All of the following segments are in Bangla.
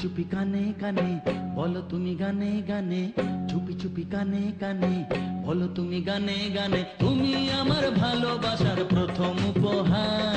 চুপি কানে কানে, বলো তুমি গানে গানে, চুপি চুপি কানে কানে, বলো তুমি গানে গানে, তুমি আমার ভালোবাসার প্রথম উপহার।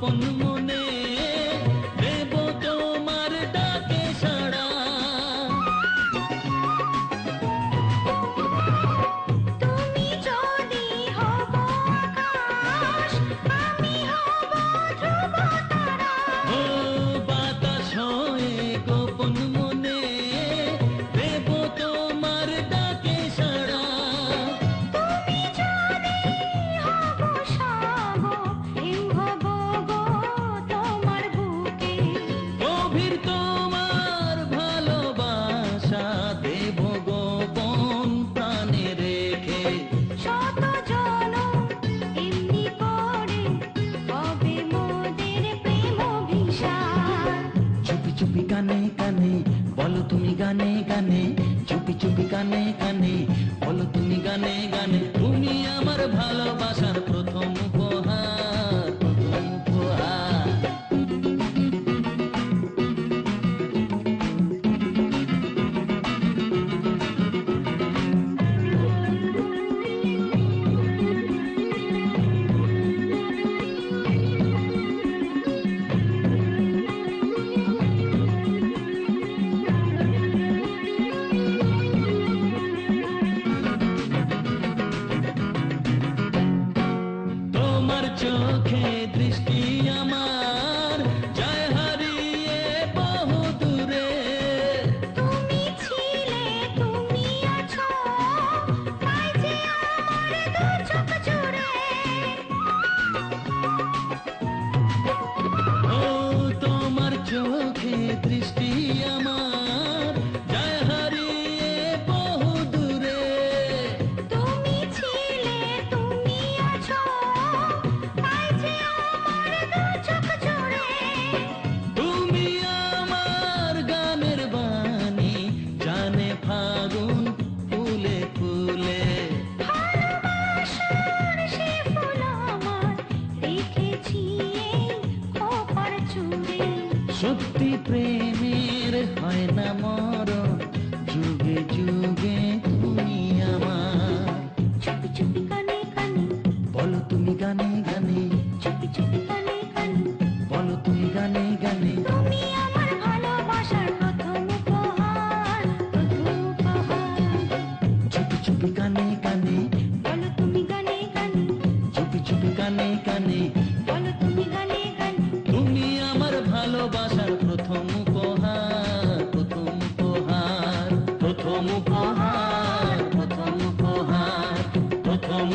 பொண்ணுமோ চুপি কানে কানে, বলো তুমি গানে গানে, চুপি চুপি কানে কানে, বলো তুমি গানে গানে, তুমি আমার ভালোবাসার চোখে দৃষ্টি প্রেমের হয় না মরণ যুগে যুগে তুমি আমার। চুপি চুপি কানে কানে। বলো তুমি গানে গানে। চুপি চুপি কানে কানে। বলো তুমি গানে গানে। তুমি আমার ভালোবাসার প্রথম উপহার প্রথম উপহার। চুপি চুপি কানে কানে। বলো তুমি গানে গানে। চুপি চুপি কানে কানে। বলো তুমি গানে গানে। তুমি আমার ভালোবাসার প্রথম